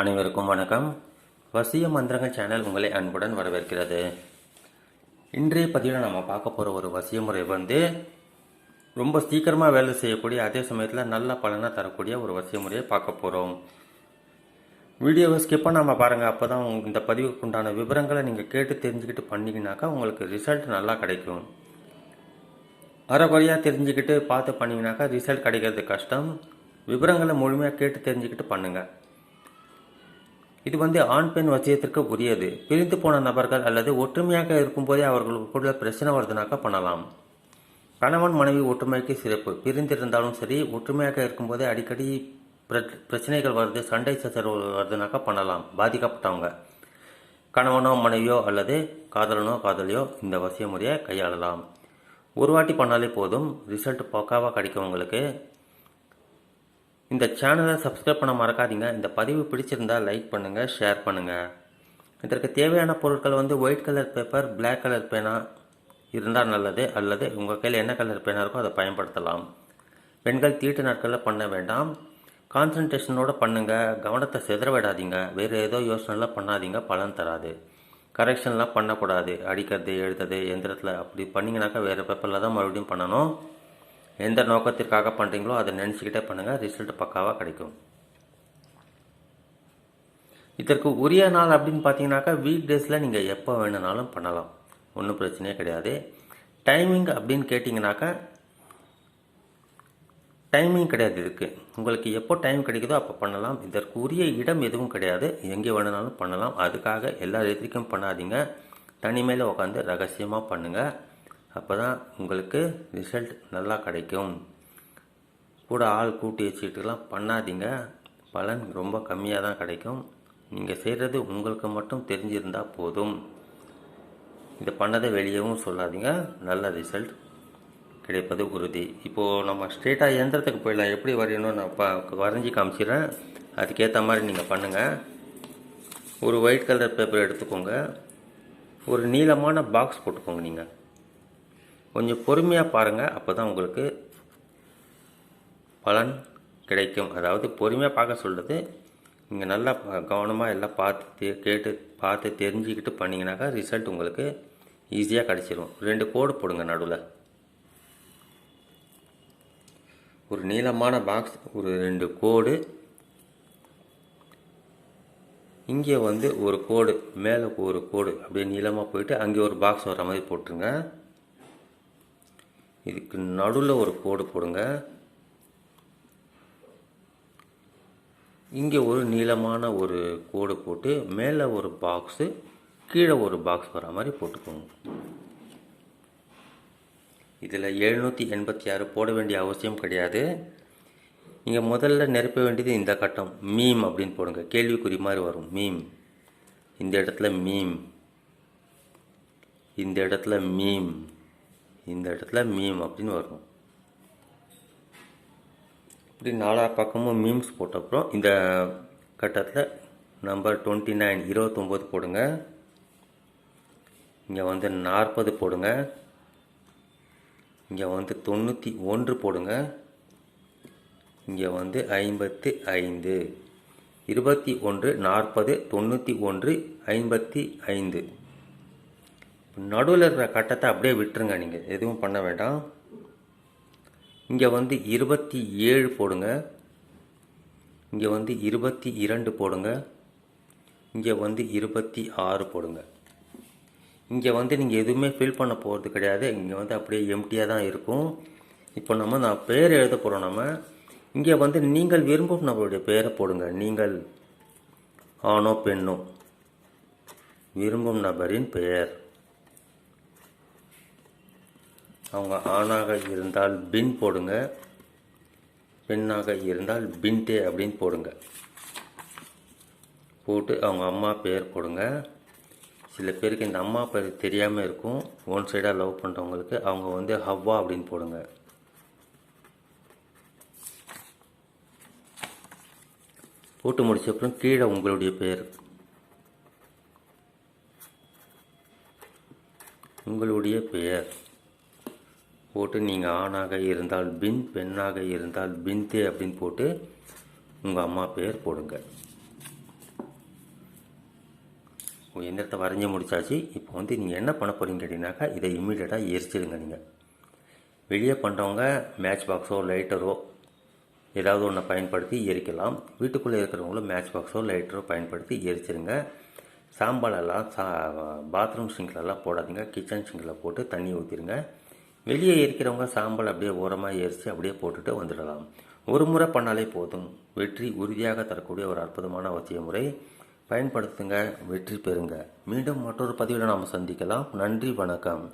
அனைவருக்கும் வணக்கம். வசிய மந்திரங்கள் சேனல் உங்களை அன்புடன் வரவேற்கிறது. இன்றைய பதிவில் நம்ம பார்க்க போகிற ஒரு வசிய முறை வந்து ரொம்ப சீக்கிரமாக வேலை செய்யக்கூடிய அதே சமயத்தில் நல்ல பலனாக தரக்கூடிய ஒரு வசிய முறையை பார்க்க போகிறோம் வீடியோவை ஸ்கிப் பண்ணாமல் பாருங்கள் அப்போ தான் இந்த பதிவுக்கு உண்டான விவரங்களை நீங்கள் கேட்டு தெரிஞ்சுக்கிட்டு பண்ணிங்கனாக்கா உங்களுக்கு ரிசல்ட் நல்லா கிடைக்கும். அறகுறையாக தெரிஞ்சுக்கிட்டு பார்த்து பண்ணிங்கனாக்கா ரிசல்ட் கிடைக்கிறது கஷ்டம். விவரங்களை முழுமையாக கேட்டு தெரிஞ்சுக்கிட்டு பண்ணுங்கள் இது வந்து ஆண் பெண் வசியத்திற்கு உரியது. பிரிந்து போன நபர்கள் அல்லது ஒற்றுமையாக இருக்கும்போதே அவர்களுக்குள்ள பிரச்சனை வருதுனாக்கா பண்ணலாம். கணவன் மனைவி ஒற்றுமைக்கு சிறப்பு. பிரிந்திருந்தாலும் சரி ஒற்றுமையாக இருக்கும்போதே அடிக்கடி பிர- பிரச்சனைகள் வருது சண்டை சச்சரவு வருதுனாக்கா பண்ணலாம். பாதிக்கப்பட்டவங்க. கணவனோ மனைவியோ அல்லது காதலனோ காதலியோ இந்த வசிய முறையை கையாளலாம். ஒரு வாட்டி பண்ணாலே போதும். ரிசல்ட் பக்காவாக கிடைக்கும் உங்களுக்கு இந்த சேனலை சப்ஸ்கிரைப் பண்ண மறக்காதீங்க. இந்த பதிவு பிடிச்சிருந்தால் லைக் பண்ணுங்கள் ஷேர் பண்ணுங்கள் இதற்கு தேவையான பொருட்கள் வந்து white colour paper black colour பேனா இருந்தால் நல்லது அல்லது உங்கள் கையில் என்ன கலர் பேனா இருக்கோ அதை பயன்படுத்தலாம். பெண்கள் தீட்டு நாட்களில் பண்ண வேண்டாம். கான்சன்ட்ரேஷனோடு பண்ணுங்கள் கவனத்தை சிதற விடாதீங்க. வேறு ஏதோ யோசனைலாம் பண்ணாதீங்க. பலன் தராது. கரெக்ஷன்லாம் பண்ணக்கூடாது. அடிக்கிறது எழுதுறது எந்திரத்தில் அப்படி பண்ணிங்கனாக்கா வேறு பேப்பரில் தான் மறுபடியும் பண்ணணும். எந்த நோக்கத்திற்காக பண்ணுறீங்களோ அதை நினச்சிக்கிட்டே பண்ணுங்கள் ரிசல்ட் பக்காவாக கிடைக்கும். இதற்கு உரிய நாள் அப்படின்னு பார்த்தீங்கன்னாக்கா வீக் டேஸில் நீங்கள் எப்போ வேணுனாலும் பண்ணலாம். ஒன்றும் பிரச்சனையே கிடையாது. டைமிங் அப்படின்னு கேட்டிங்கனாக்கா டைமிங் கிடையாது இதுக்கு. உங்களுக்கு எப்போ டைம் கிடைக்குதோ அப்போ பண்ணலாம். இதற்கு உரிய இடம் எதுவும் கிடையாது. எங்கே வேணுனாலும் பண்ணலாம். அதுக்காக எல்லா இடத்துக்கும் பண்ணாதீங்க. தனிமையில் உட்காந்து ரகசியமாக பண்ணுங்கள் அப்போ தான் உங்களுக்கு ரிசல்ட் நல்லா கிடைக்கும். கூட ஆள் கூட்டி வச்சுக்கிட்டுலாம் பண்ணாதீங்க. பலன் ரொம்ப கம்மியாக தான் கிடைக்கும். நீங்கள் செய்கிறது உங்களுக்கு மட்டும் தெரிஞ்சிருந்தால் போதும். இதை பண்ணதை வெளியவும் சொல்லாதீங்க. நல்ல ரிசல்ட் கிடைப்பது உறுதி. இப்போது நம்ம ஸ்ட்ரெயிட்டாக எந்திரத்துக்கு போயிடலாம். எப்படி வரையணும் நான் வரைஞ்சி காமிச்சிடுறேன். அதுக்கேற்ற மாதிரி நீங்கள் பண்ணுங்கள் ஒரு ஒயிட் கலர் பேப்பர் எடுத்துக்கோங்க. ஒரு நீளமான பாக்ஸ் போட்டுக்கோங்க நீங்கள் கொஞ்சம் பொறுமையாக பாருங்கள் அப்போ தான் உங்களுக்கு பலன் கிடைக்கும். அதாவது பொறுமையாக பார்க்க சொல்கிறது நீங்கள் நல்லா கவனமாக எல்லாம் பார்த்து கேட்டு பார்த்து தெரிஞ்சுக்கிட்டு பண்ணிங்கனாக்கா ரிசல்ட் உங்களுக்கு ஈஸியாக கிடச்சிரும். ரெண்டு கோடு போடுங்க நடுவில். ஒரு நீளமான பாக்ஸ் ஒரு ரெண்டு கோடு இங்கே வந்து ஒரு கோடு மேலே ஒரு கோடு அப்படியே நீளமாக போயிட்டு அங்கே ஒரு பாக்ஸ் வர மாதிரி போட்டுருங்க. இதுக்கு நடுவில் ஒரு கோடு போடுங்க. இங்கே ஒரு நீளமான ஒரு கோடு போட்டு மேலே ஒரு பாக்ஸு கீழே ஒரு பாக்ஸ் வர மாதிரி போட்டுக்கோங்க. இதில் எழுநூற்றி எண்பத்தி ஆறு போட வேண்டிய அவசியம் கிடையாது. நீங்கள் முதல்ல நிரப்ப வேண்டியது இந்த கட்டம் மீம் அப்படின்னு போடுங்க. கேள்விக்குறி மாதிரி வரும் மீம் இந்த இடத்துல மீம் இந்த இடத்துல மீம் இந்த இடத்துல மீம் அப்படின்னு வரும். இப்படி நாலா பக்கமும் மீம்ஸ் போட்ட அப்புறம் இந்த கட்டத்தில் நம்பர் டுவெண்ட்டி நைன் இருபத்தொம்போது போடுங்க. இங்கே வந்து நாற்பது போடுங்க. இங்கே வந்து தொண்ணூற்றி ஒன்று போடுங்க. இங்கே வந்து ஐம்பத்து ஐந்து. இருபத்தி ஒன்று நாற்பது தொண்ணூற்றி ஒன்று ஐம்பத்தி ஐந்து. நடுவில் இருக்கிற கட்டத்தை அப்படியே விட்டுருங்க நீங்கள் எதுவும் பண்ண வேண்டாம். இங்கே வந்து இருபத்தி ஏழு போடுங்க. இங்கே வந்து இருபத்தி இரண்டு போடுங்க. இங்கே வந்து இருபத்தி ஆறு போடுங்க. இங்கே வந்து நீங்கள் எதுவுமே ஃபில் பண்ண போகிறது கிடையாது. இங்கே வந்து அப்படியே எம்டியாக தான் இருக்கும். இப்போ நம்ம நான் பேர் எழுத போகிறோம் நம்ம. இங்கே வந்து நீங்கள் விரும்பும் நம்மளுடைய பெயரை போடுங்க. நீங்கள் ஆணோ பெண்ணோ. விரும்பும் நபரின் பெயர். அவங்க ஆணாக இருந்தால் பின் போடுங்க. பெண்ணாக இருந்தால் பின்டே அப்படின்னு போடுங்க. போட்டு அவங்க அம்மா பேர் போடுங்க. சில பேருக்கு இந்த அம்மா பேர் தெரியாமல் இருக்கும். ஒன் சைடாக லவ் பண்ணுறவங்களுக்கு அவங்க வந்து ஹவ்வா அப்படின்னு போடுங்க. போட்டு முடிச்ச அப்புறம் கீழே உங்களுடைய பேர். உங்களுடைய பெயர் போட்டு நீங்கள் ஆணாக இருந்தால் பின் பெண்ணாக இருந்தால் பின்தே அப்படின்னு போட்டு உங்கள் அம்மா பெயர் போடுங்க. எந்திரத்தை வரைஞ்சி முடிச்சாச்சு. இப்போ வந்து நீங்கள் என்ன பண்ண போகிறீங்க கேட்டிங்கனாக்கா இதை இம்மீடியட்டாக எரிச்சிடுங்க நீங்கள் வெளியே பண்ணுறவங்க மேட்ச் பாக்ஸோ லைட்டரோ ஏதாவது ஒன்றை பயன்படுத்தி எரிக்கலாம். வீட்டுக்குள்ளே இருக்கிறவங்களும் மேட்ச் பாக்ஸோ லைட்டரோ பயன்படுத்தி எரிச்சிருங்க. சாம்பலெல்லாம் சா பாத்ரூம் சிங்க்லெல்லாம் போடாதீங்க. கிச்சன் சிங்கில் போட்டு தண்ணி ஊற்றிடுங்க வெளியே எரிக்கிறவங்க சாம்பல் அப்படியே ஓரமாக எரித்து அப்படியே போட்டுட்டு வந்துடலாம். ஒரு முறை பண்ணாலே போதும். வெற்றி உறுதியாக தரக்கூடிய ஒரு அற்புதமான அவசிய முறை பயன்படுத்துங்க வெற்றி பெறுங்க. மீண்டும் மற்றொரு பதிவில் நாம் சந்திக்கலாம். நன்றி வணக்கம்.